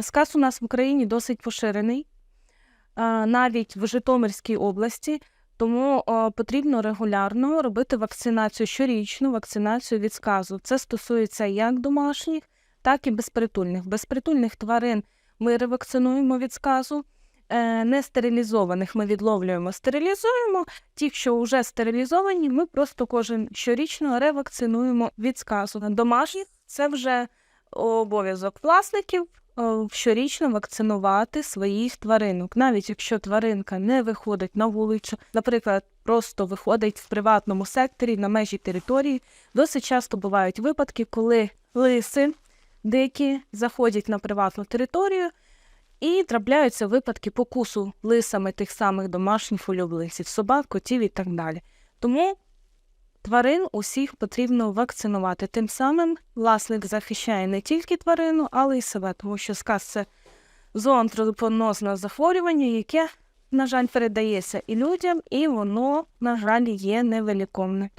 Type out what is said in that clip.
Сказ у нас в Україні досить поширений, навіть в Житомирській області, тому потрібно регулярно робити вакцинацію щорічну вакцинацію від сказу. Це стосується як домашніх, так і безпритульних. Безпритульних тварин ми ревакцинуємо від сказу. е, Нестерилізованих ми відловлюємо, стерилізуємо. Ті, що вже стерилізовані, ми просто кожен щорічно ревакцинуємо від сказу. Домашніх це вже обов'язок власників е, щорічно вакцинувати своїх тваринок. Навіть якщо тваринка не виходить на вулицю, наприклад, просто виходить в приватному секторі на межі території, досить часто бувають випадки, коли лиси дикі заходять на приватну територію. І трапляються випадки покусу лисами тих самих домашніх улюбленців, собак, котів і так далі. Тому тварин усіх потрібно вакцинувати. Тим самим власник захищає не тільки тварину, але й себе, тому що сказ це зоантропонозне захворювання, яке, на жаль, передається і людям, і воно, на жаль, є невиліковне.